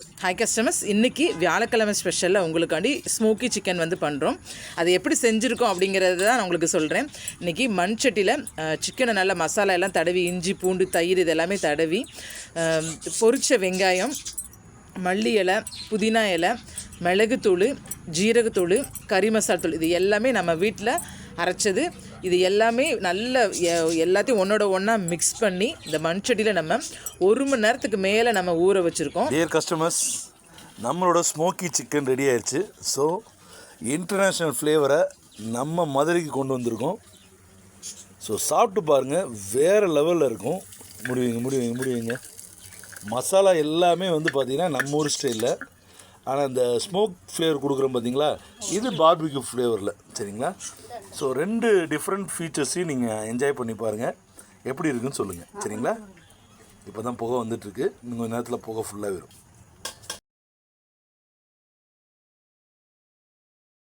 Hi customers இன்றைக்கி வியாழக்கிழமை ஸ்பெஷலில் உங்களுக்காண்டி ஸ்மோக்கி சிக்கன் வந்து பண்ணுறோம் அது எப்படி செஞ்சுருக்கோம் அப்படிங்கிறத தான் நான் உங்களுக்கு சொல்கிறேன் இன்றைக்கி மண் சட்டியில் சிக்கனை நல்லா மசாலா எல்லாம் தடவி இஞ்சி பூண்டு தயிர் இதெல்லாமே தடவி பொரித்த பொரிச்ச வெங்காயம் மல்லி இலை புதினா இலை மிளகுத்தூள் ஜீரகத்தூள் கறி மசாலா தூள் இது எல்லாமே நம்ம வீட்டில் அரைச்சது. இது எல்லாமே நல்ல எல்லாத்தையும் ஒன்றோட ஒன்றா மிக்ஸ் பண்ணி இந்த மண்சட்டியில் நம்ம ஒரு மணி நேரத்துக்கு மேலே நம்ம ஊற வச்சுருக்கோம். டியர் கஸ்டமர்ஸ் நம்மளோட ஸ்மோக்கி சிக்கன் ரெடி ஆயிடுச்சு ஸோ இன்டர்நேஷ்னல் ஃப்ளேவரை நம்ம மதுரைக்கு கொண்டு வந்திருக்கோம். ஸோ சாப்பிட்டு பாருங்கள் வேறு லெவலில் இருக்கும். முடிவீங்க முடிவீங்க முடிவீங்க. மசாலா எல்லாமே வந்து பார்த்திங்கன்னா நம்ம ஊர் ஸ்டைலில் ஆனால் இந்த ஸ்மோக் ஃப்ளேவர் கொடுக்குறோம் பார்த்தீங்களா இது பார்பிக்யூ ஃப்ளேவரில் சரிங்களா? ஸோ ரெண்டு டிஃப்ரெண்ட் ஃபீச்சர்ஸையும் நீங்கள் என்ஜாய் பண்ணி பாருங்கள் எப்படி இருக்குன்னு சொல்லுங்கள் சரிங்களா? இப்போ தான் புகை வந்துட்டுருக்கு இன்னும் கொஞ்ச நேரத்தில் புகை ஃபுல்லாக வரும்.